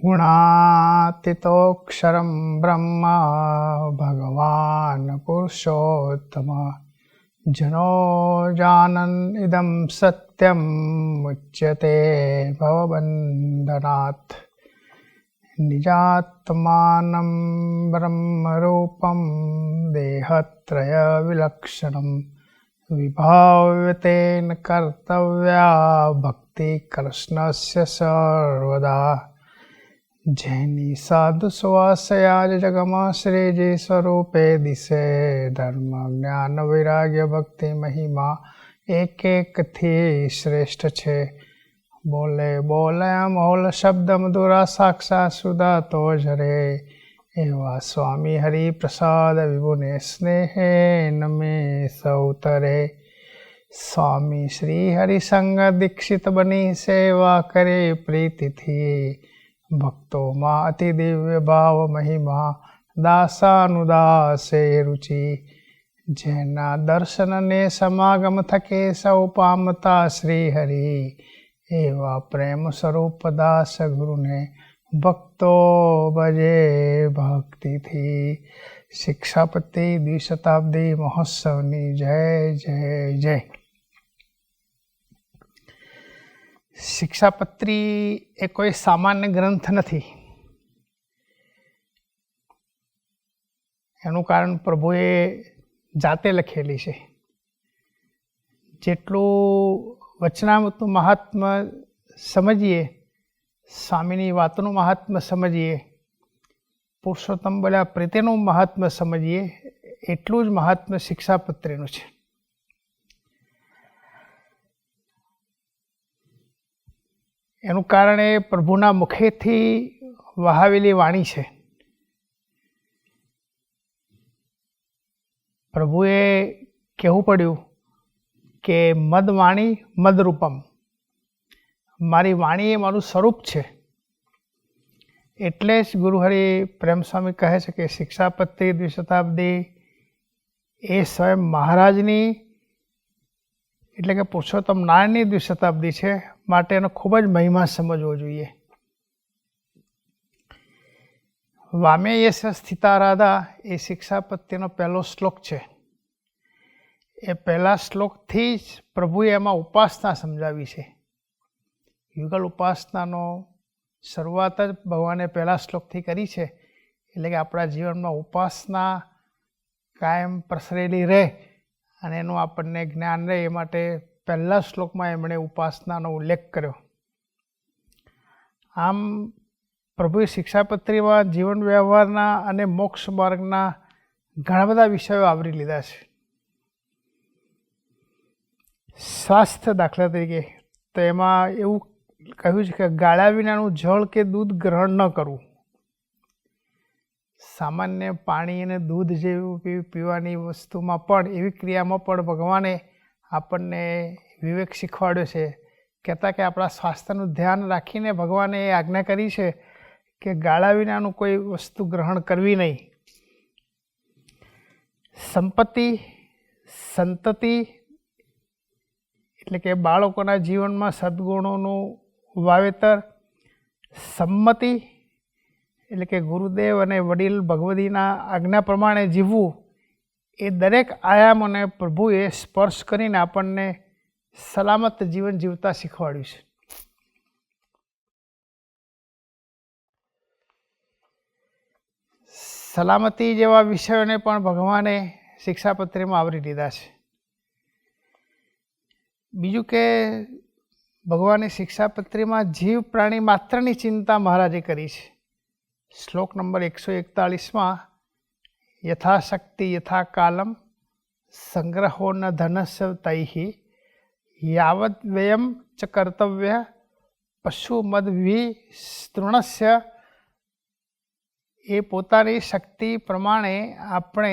ગુણાતીતોક્ષરમ બ્રહ્મ ભગવાન પુરુષોત્તમ જનો જાનન ઇદમ સત્યમ મુચ્યતે ભવબંધનાથ નિજાત્માનમ બ્રહ્મરૂપમ દેહત્રય વિલક્ષણમ વિભાવ્યતેન કર્તવ્યા ભક્તિ કૃષ્ણસ્ય સર્વદા જેની સાધુ સ્વાસયાજ જ જગમાં શ્રીજી સ્વરૂપે દિશે. ધર્મ, જ્ઞાન, વૈરાગ્ય, ભક્તિ, મહિમા એક એકથી શ્રેષ્ઠ છે. બોલે બોલે મોલ શબ્દ મધુરા સાક્ષા સુદા તો જ રે. એવા સ્વામી હરિપ્રસાદ વિભુને સ્નેહે નમે સૌતરે સ્વામી શ્રી હરિસંગ દીક્ષિત બની સેવા કરે પ્રીતિથી. ભક્તોમાં અતિ દિવ્ય ભાવ મહિમા, દાસાનુદાસે રુચિ. જેના દર્શનને સમાગમ થકે સૌ પામતા શ્રી હરિ એવા પ્રેમ સ્વરૂપ દાસ ગુરુને ભક્તો ભજે ભક્તિથી. શિક્ષાપતિ દ્વિશતાબ્દી મહોત્સવની જય જય જય. શિક્ષાપત્રી એ કોઈ સામાન્ય ગ્રંથ નથી. એનું કારણ પ્રભુએ જાતે લખેલી છે. જેટલું વચનામૃતનું મહાત્મ્ય સમજીએ, સ્વામીની વાતનું મહાત્મ્ય સમજીએ, પુરુષોત્તમ બોલ્યા પ્રીતેનું મહાત્મ્ય સમજીએ, એટલું જ મહાત્મ્ય શિક્ષાપત્રીનું છે. એનું કારણ એ પ્રભુના મુખેથી વહાવેલી વાણી છે. પ્રભુએ કહેવું પડ્યું કે મદ વાણી મદરૂપમ. મારી વાણી એ મારું સ્વરૂપ છે. એટલે જ ગુરુહરિ પ્રેમસ્વામી કહે છે કે શિક્ષાપત્રી દ્વિશતાબ્દી એ સ્વયં મહારાજની, એટલે કે પુરુષોત્તમ નારાયણની દ્વિશતાબ્દી છે માટે એનો ખૂબ જ મહિમા સમજવો જોઈએ. વામે યશ સ્થિતા રાધા એ શિક્ષા પ્રત્યેનો પહેલો શ્લોક છે. એ પહેલા શ્લોકથી જ પ્રભુએ એમાં ઉપાસના સમજાવી છે. યુગલ ઉપાસનાનો શરૂઆત જ ભગવાને પહેલા શ્લોકથી કરી છે, એટલે કે આપણા જીવનમાં ઉપાસના કાયમ પ્રસરેલી રહે અને એનું આપણને જ્ઞાન રહે એ માટે પહેલા શ્લોકમાં એમણે ઉપાસનાનો ઉલ્લેખ કર્યો. આમ પ્રભુએ શિક્ષાપત્રીમાં જીવન વ્યવહારના અને મોક્ષ માર્ગના ઘણા બધા વિષયો આવરી લીધા છે. સ્વાસ્થ્ય દાખલા તરીકે, તો એમાં એવું કહ્યું છે કે ગાળા વિનાનું જળ કે દૂધ ગ્રહણ ન કરવું. સામાન્ય પાણી અને દૂધ જેવું પીવાની વસ્તુમાં પણ એવી ક્રિયામાં પણ ભગવાને આપણને વિવેક શીખવાડ્યો છે. કહેતા કે આપણા સ્વાસ્થ્યનું ધ્યાન રાખીને ભગવાને એ આજ્ઞા કરી છે કે ગાળા વિનાનું કોઈ વસ્તુ ગ્રહણ કરવી નહીં. સંપત્તિ, સંતતિ એટલે કે બાળકોના જીવનમાં સદગુણોનું વાવેતર, સંમતિ એટલે કે ગુરુદેવ અને વડીલ ભગવતીના આજ્ઞા પ્રમાણે જીવવું એ દરેક આયામોને પ્રભુએ સ્પર્શ કરીને આપણને સલામત જીવન જીવતા શીખવાડ્યું છે. સલામતી જેવા વિષયોને પણ ભગવાને શિક્ષાપત્રીમાં આવરી લીધા છે. બીજું કે ભગવાને શિક્ષાપત્રીમાં જીવ પ્રાણી માત્રની ચિંતા મહારાજે કરી છે. શ્લોક નંબર એકસો એકતાળીસમાં યથાશક્તિ યથા કાલમ સંગ્રહો ન ધનસ્ય તૈ યાવત વ્યયમ ચ કર્તવ્ય પશુ મદ વિસ્તૃણસ્ય એ પોતાની શક્તિ પ્રમાણે આપણે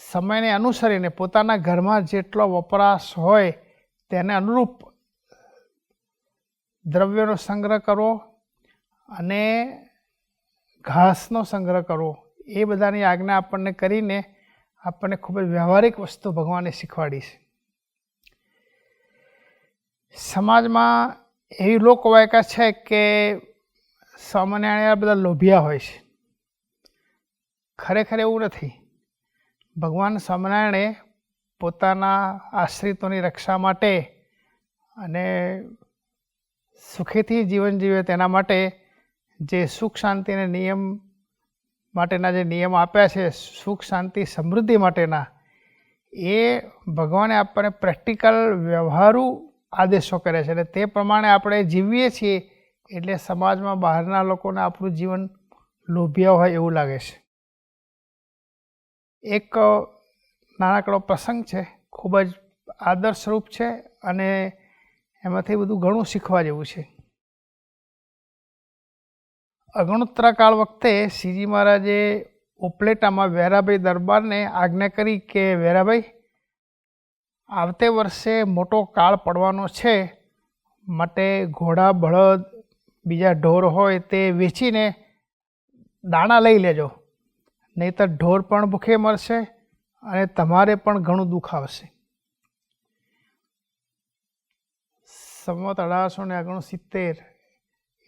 સમયને અનુસરીને પોતાના ઘરમાં જેટલો વપરાશ હોય તેને અનુરૂપ દ્રવ્યનો સંગ્રહ કરવો અને ઘાસનો સંગ્રહ કરવો એ બધાની આજ્ઞા આપણને કરીને આપણને ખૂબ જ વ્યવહારિક વસ્તુ ભગવાને શીખવાડી છે. સમાજમાં એવી લોકવાયકા છે કે સામાન્ય બધા લોભિયા હોય છે. ખરેખર એવું નથી. ભગવાન સ્વામિનારાયણે પોતાના આશ્રિતોની રક્ષા માટે અને સુખેથી જીવન જીવે તેના માટે જે સુખ શાંતિને નિયમ માટેના જે નિયમો આપ્યા છે, સુખ, શાંતિ, સમૃદ્ધિ માટેના, એ ભગવાને આપણને પ્રેક્ટિકલ, વ્યવહારુ આદેશો કરે છે. અને તે પ્રમાણે આપણે જીવીએ છીએ એટલે સમાજમાં બહારના લોકોને આપણું જીવન લોભિયા હોય એવું લાગે છે. એક નાનકડો પ્રસંગ છે, ખૂબ જ આદર્શરૂપ છે અને એમાંથી બધું ઘણું શીખવા જેવું છે. અગણોત્તરા કાળ વખતે શ્રીજી મહારાજે ઉપલેટામાં વેરાભાઈ દરબારને આજ્ઞા કરી કે, વેરાભાઈ, આવતે વર્ષે મોટો કાળ પડવાનો છે. માટે ઘોડા, બળદ, બીજા ઢોર હોય તે વેચીને દાણા લઈ લેજો. નહીંતર ઢોર પણ ભૂખે મરશે અને તમારે પણ ઘણું દુઃખ આવશે. સંવત અઢારસો ને ઓગણસિત્તેર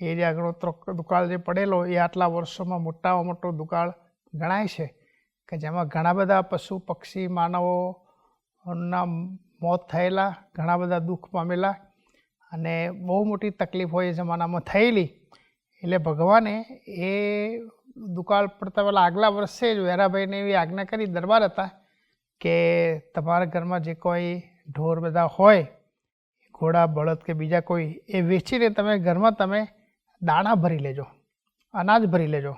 એ જે આગળ દુકાળ જે પડેલો એ આટલા વર્ષોમાં મોટામાં મોટો દુકાળ ગણાય છે કે જેમાં ઘણા બધા પશુ, પક્ષી, માનવોના મોત થયેલા, ઘણા બધા દુઃખ પામેલા અને બહુ મોટી તકલીફો એ જમાનામાં થયેલી. એટલે ભગવાને એ દુકાળ પડતા પહેલાં આગલા વર્ષે જ વેરાભાઈને એવી આજ્ઞા કરી દરબાર હતા કે તમારા ઘરમાં જે કોઈ ઢોર બધા હોય, ઘોડા, બળદ કે બીજા કોઈ, એ વેચીને તમે ઘરમાં તમે દાણા ભરી લેજો, અનાજ ભરી લેજો.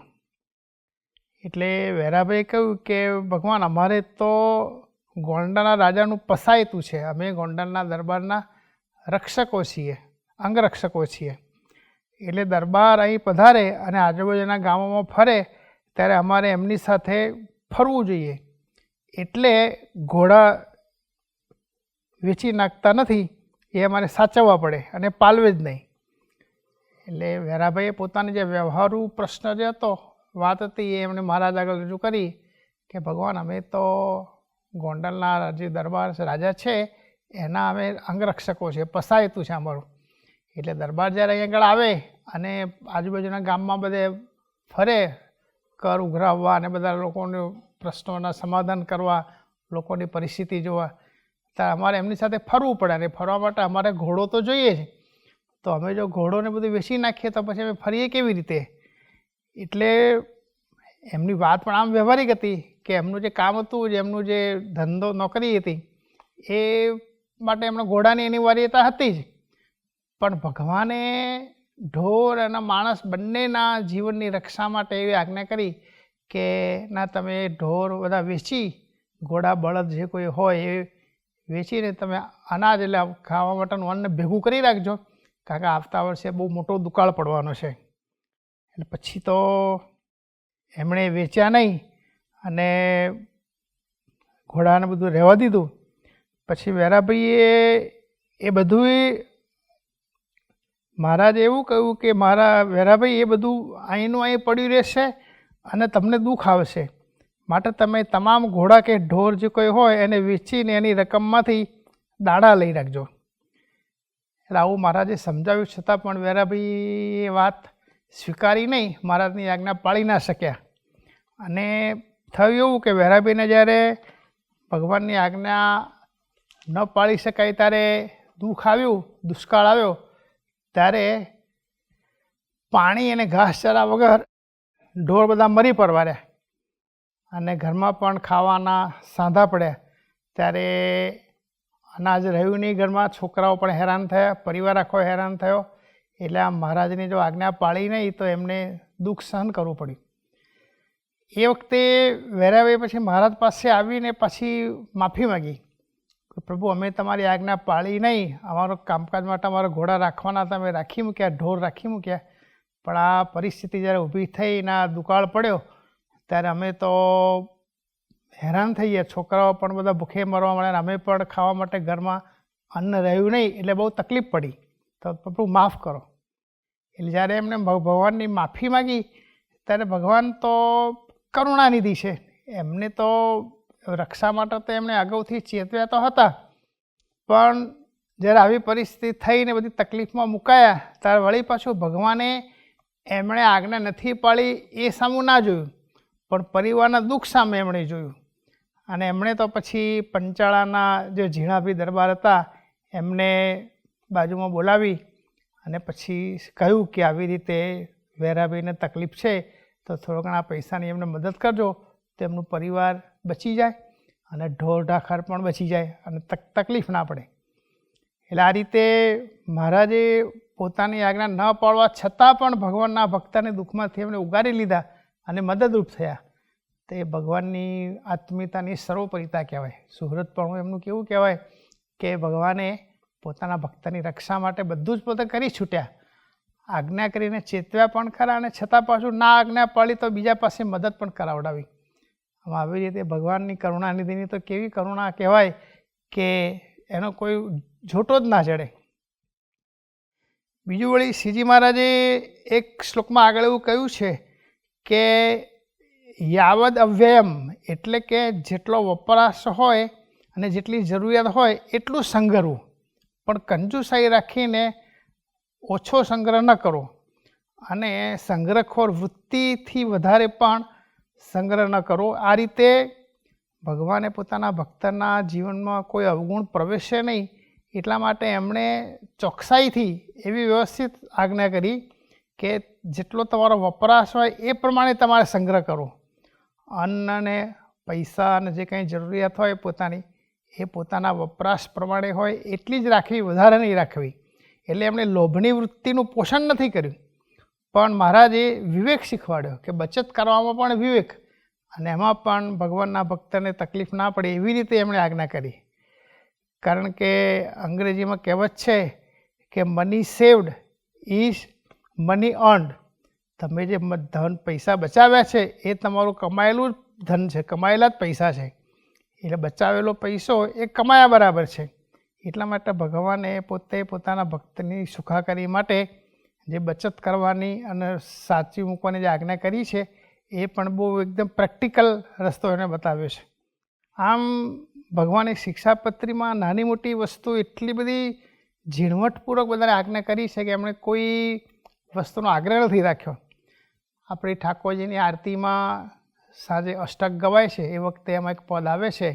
એટલે વેરાભાઈ કહ્યું કે, ભગવાન, અમારે તો ગોંડાના રાજાનું પસાયતું છે. અમે ગોંડાના દરબારના રક્ષકો છીએ, અંગરક્ષકો છીએ. એટલે દરબાર અહીં પધારે અને આજુબાજુના ગામોમાં ફરે, ત્યારે અમારે એમની સાથે ફરવું જોઈએ. એટલે ઘોડા વેચી નાખતા નથી, એ અમારે સાચવવા પડે અને પાલવે જ નહીં. એટલે વેરાભાઈએ પોતાની જે વ્યવહારુ પ્રશ્ન જે હતો, વાત હતી એ એમણે મહારાજ આગળ રજૂ કરી કે, ભગવાન, અમે તો ગોંડલના જે દરબાર રાજા છે, એના અમે અંગરક્ષકો છે પસાયતું છે અમારું. એટલે દરબાર જ્યારે અહીં આગળ આવે અને આજુબાજુના ગામમાં બધે ફરે, કર ઉઘરાવવા અને બધા લોકોને પ્રશ્નોના સમાધાન કરવા, લોકોની પરિસ્થિતિ જોવા, ત્યારે અમારે એમની સાથે ફરવું પડે અને ફરવા માટે અમારે ઘોડો તો જોઈએ છે તો અમે જો ઘોડોને બધું વેચી નાખીએ તો પછી અમે ફરીએ કેવી રીતે? એટલે એમની વાત પણ આમ વ્યવહારિક હતી કે એમનું જે કામ હતું જે, એમનું જે ધંધો, નોકરી હતી, એ માટે એમણે ઘોડાની અનિવાર્યતા હતી જ. પણ ભગવાને ઢોર અને માણસ બંનેના જીવનની રક્ષા માટે એવી આજ્ઞા કરી કે ના, તમે ઢોર બધા વેચી, ઘોડા, બળદ જે કોઈ હોય એ વેચીને તમે અનાજ એટલે ખાવા માટેનું અન્ન ભેગું કરી રાખજો. કારણ કે આવતા વર્ષે બહુ મોટો દુકાળ પડવાનો છે. એટલે પછી તો એમણે વેચ્યા નહીં અને ઘોડાને બધું રહેવા દીધું. પછી વેરાભાઈએ એ બધું મહારાજે એવું કહ્યું કે મારા વેરાભાઈ એ બધું અહીંનું અહીં પડ્યું રહેશે અને તમને દુઃખ આવશે. માટે તમે તમામ ઘોડા કે ઢોર જે કોઈ હોય એને વેચીને એની રકમમાંથી દાડા લઈ રાખજો. એટલે આવું મહારાજે સમજાવ્યું, છતાં પણ વેરાભાઈ એ વાત સ્વીકારી નહીં, મહારાજની આજ્ઞા પાળી ના શક્યા. અને થયું એવું કે વેરાભાઈને જ્યારે ભગવાનની આજ્ઞા ન પાળી શકાય ત્યારે દુઃખ આવ્યું, દુષ્કાળ આવ્યો, ત્યારે પાણી અને ઘાસચારા વગર ઢોર બધા મરી પરવાર્યા અને ઘરમાં પણ ખાવાના સાંધા પડ્યા. ત્યારે અનાજ રહ્યું નહીં ઘરમાં, છોકરાઓ પણ હેરાન થયા, પરિવાર આખો હેરાન થયો. એટલે આ મહારાજની જો આજ્ઞા પાળી નહીં તો એમને દુઃખ સહન કરવું પડ્યું. એ વખતે વેરાવે પછી મહારાજ પાસે આવીને પછી માફી માગી. પ્રભુ, અમે તમારી આજ્ઞા પાળી નહીં. અમારો કામકાજ માટે અમારા ઘોડા રાખવાના હતા. અમે રાખી મૂક્યા, ઢોર રાખી મૂક્યા. પણ આ પરિસ્થિતિ જ્યારે ઊભી થઈ ને દુકાળ પડ્યો, ત્યારે અમે તો હેરાન થઈ ગયા. છોકરાઓ પણ બધા ભૂખે મરવા મળ્યા અમે પણ ખાવા માટે ઘરમાં અન્ન રહ્યું નહીં એટલે બહુ તકલીફ પડી. તો પ્રભુ માફ કરો. એટલે જ્યારે એમને ભગવાનની માફી માગી, ત્યારે ભગવાન તો કરુણાનિધિ છે. એમને તો રક્ષા માટે તો એમણે અગાઉથી ચેતવ્યા તો હતા. પણ જ્યારે આવી પરિસ્થિતિ થઈને બધી તકલીફમાં મુકાયા, ત્યારે વળી પાછું ભગવાને એમણે આજ્ઞા નથી પાળી એ સામું ના જોયું. પણ પરિવારના દુઃખ સામે એમણે જોયું. અને એમણે તો પછી પંચાળાના જે ઝીણાભી દરબાર હતા, એમને બાજુમાં બોલાવી અને પછી કહ્યું કે આવી રીતે વેરાભાઈને તકલીફ છે, તો થોડો ઘણા પૈસાની એમને મદદ કરજો, તો એમનું પરિવાર બચી જાય અને ઢોર ઢાખર પણ બચી જાય અને તક, તકલીફ ના પડે. એટલે આ રીતે મહારાજે પોતાની આજ્ઞા ન પાડવા છતાં પણ ભગવાનના ભક્તને દુઃખમાંથી એમને ઉગારી લીધા અને મદદરૂપ થયા. તે ભગવાનની આત્મીયતાની સર્વોપરિતા કહેવાય. સુહૃદપણું એમનું કેવું કહેવાય કે ભગવાને પોતાના ભક્તની રક્ષા માટે બધું જ પોતે કરી છૂટ્યા. આજ્ઞા કરીને ચેતવ્યા પણ ખરા અને છતાં પાછું ના આજ્ઞા પાડી તો બીજા પાસે મદદ પણ કરાવડાવી. આમ આવી રીતે ભગવાનની કરુણાનિધિની તો કેવી કરુણા કહેવાય કે એનો કોઈ જોટો જ ના ચડે. બીજું વળી શ્રીજી મહારાજે એક શ્લોકમાં આગળ એવું કહ્યું છે કે યાવદ અવ્યયમ એટલે કે જેટલો વપરાશ હોય અને જેટલી જરૂરિયાત હોય એટલું સંગ્રહવું પણ કંજુસાઈ રાખીને ઓછો સંગ્રહ ન કરો. અને સંગ્રહખોર વૃત્તિથી વધારે પણ સંગ્રહ ન કરો. આ રીતે ભગવાને પોતાના ભક્તના જીવનમાં કોઈ અવગુણ પ્રવેશે નહીં, એટલા માટે એમણે ચોકસાઈથી એવી વ્યવસ્થિત આજ્ઞા કરી કે જેટલો તમારો વપરાશ હોય એ પ્રમાણે તમારે સંગ્રહ કરો. અન્ન અને પૈસા અને જે કંઈ જરૂરિયાત હોય પોતાની, એ પોતાના વપરાશ પ્રમાણે હોય એટલી જ રાખવી, વધારે નહીં રાખવી. એટલે એમણે લોભની વૃત્તિનું પોષણ નથી કર્યું. પણ મહારાજે વિવેક શીખવાડ્યો કે બચત કરવામાં પણ વિવેક અને એમાં પણ ભગવાનના ભક્તને તકલીફ ના પડે એવી રીતે એમણે આજ્ઞા કરી. કારણ કે અંગ્રેજીમાં કહેવત છે કે money saved is money earned તમે જે ધન, પૈસા બચાવ્યા છે, એ તમારું કમાયેલું જ ધન છે, કમાયેલા જ પૈસા છે. એટલે બચાવેલો પૈસો એ કમાયા બરાબર છે. એટલા માટે ભગવાને પોતે પોતાના ભક્તની સુખાકારી માટે જે બચત કરવાની અને સાચી મૂકવાની જે આજ્ઞા કરી છે, એ પણ બહુ એકદમ પ્રેક્ટિકલ રસ્તો એને બતાવ્યો છે. આમ ભગવાને શિક્ષાપત્રીમાં નાની મોટી વસ્તુ એટલી બધી ઝીણવટપૂર્વક બધાને આજ્ઞા કરી છે કે એમણે કોઈ વસ્તુનો આગ્રહ નથી રાખ્યો. આપણી ઠાકોરજીની આરતીમાં સાંજે અષ્ટક ગવાય છે, એ વખતે એમાં એક પદ આવે છે,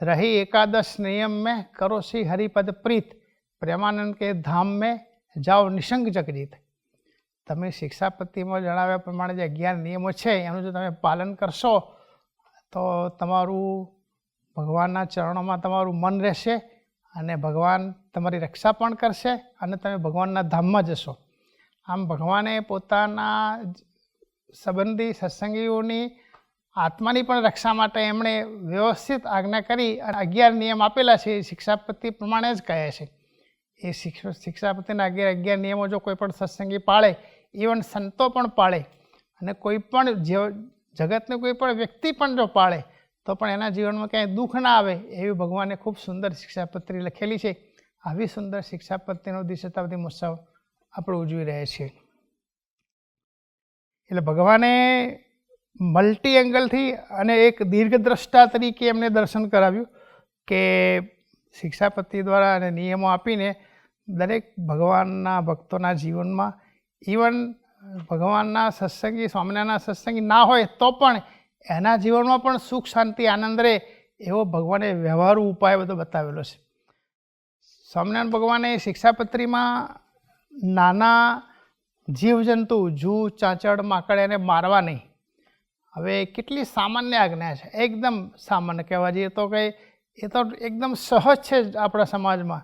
રહી એકાદશ નિયમ મેં કરો શ્રી હરિપદ પ્રીત, પ્રેમાનંદ કે ધામ મેં જાઓ નિશંક જગજીત. તમે શિક્ષાપતિમાં જણાવ્યા પ્રમાણે જે અગિયાર નિયમો છે, એનું જો તમે પાલન કરશો, તો તમારું ભગવાનના ચરણોમાં તમારું મન રહેશે અને ભગવાન તમારી રક્ષા પણ કરશે અને તમે ભગવાનના ધામમાં જશો. આમ ભગવાને પોતાના સંબંધી સત્સંગીઓની આત્માની પણ રક્ષા માટે એમણે વ્યવસ્થિત આજ્ઞા કરી અને અગિયાર નિયમ આપેલા છે, એ શિક્ષાપતિ પ્રમાણે જ કહે છે. એ શિક્ષ, શિક્ષાપતિના અગિયાર અગિયાર નિયમો જો કોઈ પણ સત્સંગી પાળે ઇવન સંતો પણ પાળે અને કોઈ પણ જગતને કોઈ પણ વ્યક્તિ પણ જો પાળે, તો પણ એના જીવનમાં ક્યાંય દુઃખ ના આવે એવી ભગવાને ખૂબ સુંદર શિક્ષાપત્રી લખેલી છે. આવી સુંદર શિક્ષાપત્રીનો દ્વિશતાબ્દી મહોત્સવ આપણે ઉજવી રહ્યા છીએ. એટલે ભગવાને મલ્ટી એંગલથી અને એક દીર્ઘદ્રષ્ટા તરીકે એમને દર્શન કરાવ્યું કે શિક્ષાપતિ દ્વારા અને નિયમો આપીને દરેક ભગવાનના ભક્તોના જીવનમાં ઇવન ભગવાનના સત્સંગી, સ્વામિનારાયણના સત્સંગી ના હોય તો પણ એના જીવનમાં પણ સુખ, શાંતિ, આનંદ રહે એવો ભગવાને વ્યવહારુ ઉપાય બધો બતાવેલો છે. સ્વામિનારાયણ ભગવાને શિક્ષાપત્રીમાં નાના જીવજંતુ જૂ, ચાંચડ, માકડ એને મારવા નહીં. હવે કેટલી સામાન્ય આજ્ઞા છે. એકદમ સામાન્ય કહેવા જઈએ તો કંઈ એ તો એકદમ સહજ છે આપણા સમાજમાં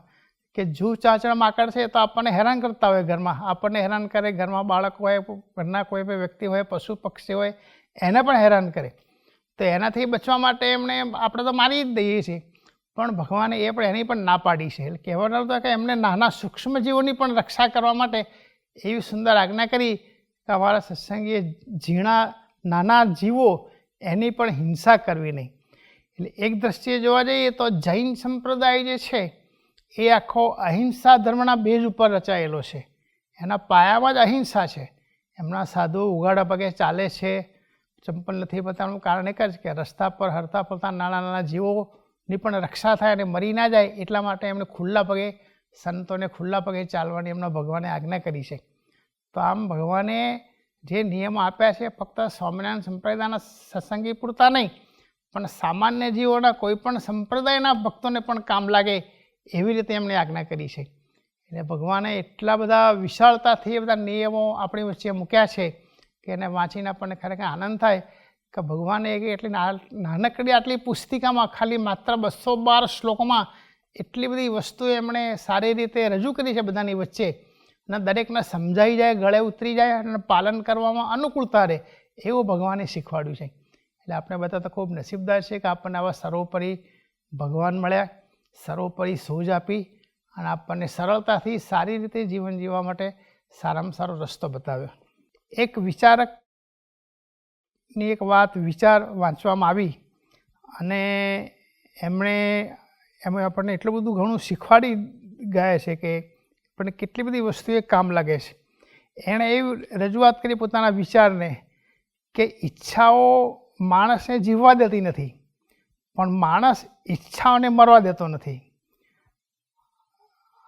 કે જૂ, ચાંચડ, માકડ છે એ તો આપણને હેરાન કરતા હોય ઘરમાં. આપણને હેરાન કરે ઘરમાં બાળક હોય, ઘરના કોઈ પણ વ્યક્તિ હોય, પશુ, પક્ષી હોય, એને પણ હેરાન કરે. તો એનાથી બચવા માટે એમણે આપણે તો મારી જ દઈએ છીએ. પણ ભગવાને એ પણ એની પણ ના પાડી છે. એટલે કહેવાનો તો કે એમને નાના સૂક્ષ્મ જીવોની પણ રક્ષા કરવા માટે એવી સુંદર આજ્ઞા કરી કે અમારા સત્સંગીએ ઝીણા નાના જીવો એની પણ હિંસા કરવી નહીં. એટલે એક દ્રષ્ટિએ જોવા જઈએ તો જૈન સંપ્રદાય જે છે, એ આખો અહિંસા ધર્મના બેઝ ઉપર રચાયેલો છે. એના પાયામાં જ અહિંસા છે. એમના સાધુઓ ઉઘાડા પગે ચાલે છે. ચંપલ નથી બતાવવાનું કારણ એક જ કે રસ્તા પર હરતા ફરતા નાના નાના જીવોની પણ રક્ષા થાય અને મરી ના જાય એટલા માટે એમણે ખુલ્લા પગે સંતોને ખુલ્લા પગે ચાલવાની એમના ભગવાને આજ્ઞા કરી છે. તો આમ ભગવાને જે નિયમો આપ્યા છે, ફક્ત સ્વામિનારાયણ સંપ્રદાયના સત્સંગી પૂરતા નહીં, પણ સામાન્ય જીવોના કોઈ પણ સંપ્રદાયના ભક્તોને પણ કામ લાગે એવી રીતે એમણે આજ્ઞા કરી છે. એટલે ભગવાને એટલા બધા વિશાળતાથી એ બધા નિયમો આપણી વચ્ચે મૂક્યા છે કે એને વાંચીને આપણને ખરેખર આનંદ થાય કે ભગવાને એટલી નાનકડી આટલી પુસ્તિકામાં ખાલી માત્ર બસો બાર શ્લોકોમાં એટલી બધી વસ્તુ એમણે સારી રીતે રજૂ કરી છે બધાની વચ્ચે. અને દરેકને સમજાઈ જાય, ગળે ઉતરી જાય અને પાલન કરવામાં અનુકૂળતા રહે એવું ભગવાને શીખવાડ્યું છે. એટલે આપણે બધા તો ખૂબ નસીબદાર છે કે આપણને આવા સર્વોપરી ભગવાન મળ્યા, સર્વોપરી સૂઝ આપી અને આપણને સરળતાથી સારી રીતે જીવન જીવવા માટે સારામાં સારો રસ્તો બતાવ્યો. એક વિચારકની એક વાત વિચાર વાંચવામાં આવી અને એમણે એમાં આપણને એટલું બધું ઘણું શીખવાડી ગયા છે કે પણ કેટલી બધી વસ્તુએ કામ લાગે છે. એણે એવી રજૂઆત કરી પોતાના વિચારને કે ઈચ્છાઓ માણસને જીવવા દેતી નથી, પણ માણસ ઈચ્છાઓને મરવા દેતો નથી.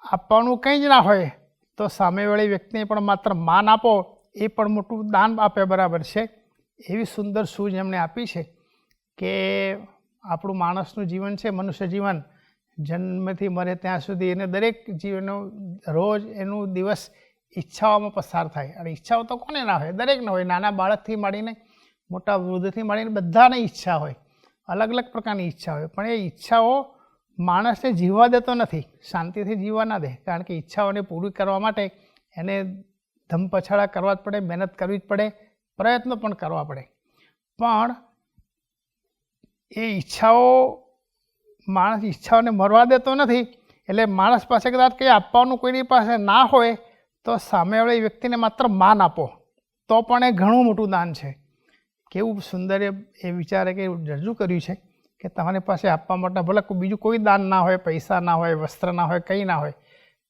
આપવાનું કંઈ જ ના હોય તો સામેવાળી વ્યક્તિને પણ માત્ર માન આપો, એ પણ મોટું દાન આપે, બરાબર છે? એવી સુંદર સૂઝ એમણે આપી છે કે આપણું માણસનું જીવન છે, મનુષ્ય જીવન. જન્મથી મરે ત્યાં સુધી એને દરેક જીવનો રોજ એનું દિવસ ઈચ્છાઓમાં પસાર થાય. અને ઈચ્છાઓ તો કોને ના હોય? દરેકને હોય. નાના બાળકથી માંડીને મોટા વૃદ્ધથી માંડીને બધાને ઈચ્છા હોય. અલગ અલગ પ્રકારની ઈચ્છા હોય. પણ એ ઈચ્છાઓ માણસને જીવવા દેતો નથી. શાંતિથી જીવવા ના દે. કારણ કે ઈચ્છાઓને પૂરી કરવા માટે એને ધમપછાડા કરવા જ પડે, મહેનત કરવી જ પડે, પ્રયત્નો પણ કરવા પડે. પણ એ ઈચ્છાઓ માણસ ઈચ્છાઓને મરવા દેતો નથી, એટલે માણસ પાસે કદાચ કંઈ આપવાનું કોઈની પાસે ના હોય, તો સામેવાળી વ્યક્તિને માત્ર માન આપો. તો પણ એ ઘણું મોટું દાન છે. કેવું સુંદર એ વિચારે કે રજૂ કર્યું છે કે તમારી પાસે આપવા માટે ભલે બીજું કોઈ દાન ના હોય, પૈસા ના હોય, વસ્ત્ર ના હોય, કંઈ ના હોય,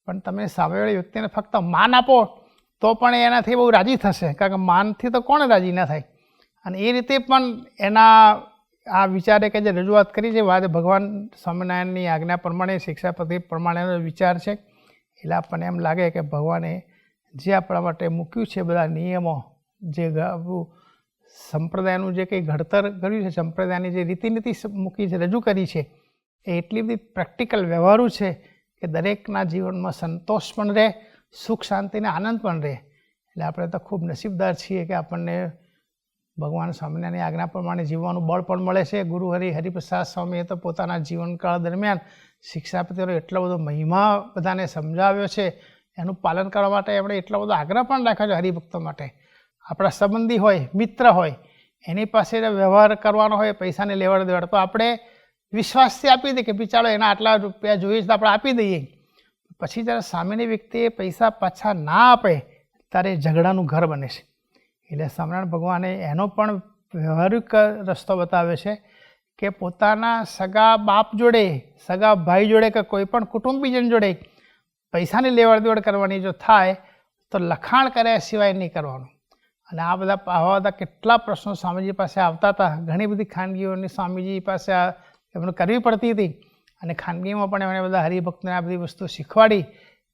પણ તમે સામેવાળી વ્યક્તિને ફક્ત માન આપો, તો પણ એનાથી બહુ રાજી થશે. કારણ કે માનથી તો કોણ રાજી ના થાય? અને એ રીતે પણ એના આ વિચારે કે જે રજૂઆત કરી છે, વાત ભગવાન સ્વામિનારાયણની આજ્ઞા પ્રમાણે શિક્ષાપતિ પ્રમાણેનો વિચાર છે. એટલે આપણને એમ લાગે કે ભગવાને જે આપણા માટે મૂક્યું છે, બધા નિયમો, જે સંપ્રદાયનું જે કંઈ ઘડતર કર્યું છે, સંપ્રદાયની જે રીતિનીતિ મૂકી છે, રજૂ કરી છે, એ એટલી બધી પ્રેક્ટિકલ વ્યવહારુ છે કે દરેકના જીવનમાં સંતોષ પણ રહે સુખ શાંતિને આનંદ પણ રહે. એટલે આપણે તો ખૂબ નસીબદાર છીએ કે આપણને ભગવાન સ્વામિનારાયણની આજ્ઞા પ્રમાણે જીવવાનું બળ પણ મળે છે. ગુરુ હરિ, હરિપ્રસાદ સ્વામીએ તો પોતાના જીવનકાળ દરમિયાન શિક્ષાપતિનો એટલો બધો મહિમા બધાને સમજાવ્યો છે. એનું પાલન કરવા માટે એમણે એટલો બધો આગ્રહ પણ રાખ્યો છે હરિભક્તો માટે. આપણા સંબંધી હોય, મિત્ર હોય, એની પાસે વ્યવહાર કરવાનો હોય, પૈસાને લેવડ દેવડ, તો આપણે વિશ્વાસથી આપી દઈએ કે બિચારો એના આટલા રૂપિયા જોઈએ તો આપણે આપી દઈએ. પછી જ્યારે સામેની વ્યક્તિએ પૈસા પાછા ના આપે, ત્યારે ઝઘડાનું ઘર બને છે. એટલે સ્વામિનારાયણ ભગવાને એનો પણ વ્યવહારિક રસ્તો બતાવે છે કે પોતાના સગા બાપ જોડે, સગા ભાઈ જોડે કે કોઈ પણ કુટુંબીજન જોડે પૈસાની લેવડ દેવડ કરવાની જો થાય, તો લખાણ કર્યા સિવાય નહીં કરવાનું. અને આ બધા આવા બધા કેટલા પ્રશ્નો સ્વામીજી પાસે આવતા હતા. ઘણી બધી ખાનગીઓની સ્વામીજી પાસે એમને કરવી પડતી હતી. અને ખાનગીમાં પણ એમણે બધા હરિભક્તને આ બધી વસ્તુ શીખવાડી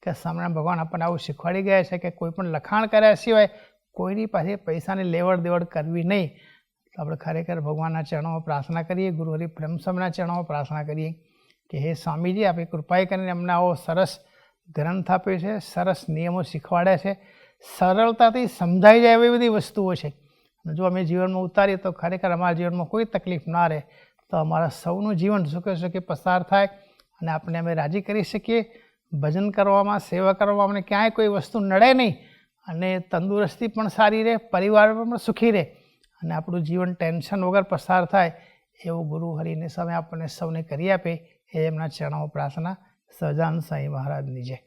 કે સ્વામિનારાયણ ભગવાન આપણને આવું શીખવાડી ગયા છે કે કોઈ પણ લખાણ કર્યા સિવાય કોઈની પાસે પૈસાની લેવડ દેવડ કરવી નહીં. તો આપણે ખરેખર ભગવાનના ચરણોમાં પ્રાર્થના કરીએ ગુરુ હરિ પ્રેમસમના ચરણોમાં પ્રાર્થના કરીએ કે હે સ્વામીજી આપણી કૃપાએ કરીને અમને આવો સરસ ગ્રંથ આપ્યો છે, સરસ નિયમો શીખવાડ્યા છે. સરળતાથી સમજાઈ જાય એવી બધી વસ્તુઓ છે. જો અમે જીવનમાં ઉતારીએ તો ખરેખર અમારા જીવનમાં કોઈ તકલીફ ના રહે. તો અમારા સૌનું જીવન સુખે સુખે પસાર થાય અને આપણે અમે રાજી કરી શકીએ. ભજન કરવામાં, સેવા કરવામાં અમને ક્યાંય કોઈ વસ્તુ નડે નહીં. અને તંદુરસ્તી પણ સારી રહે, પરિવાર પણ સુખી રહે અને આપણું જીવન ટેન્શન વગર પસાર થાય એવું ગુરુ હરિને સમય આપણને સૌને કરી આપે એ એમના ચરણો પ્રાર્થના સહજાન સાંઈ મહારાજની જય.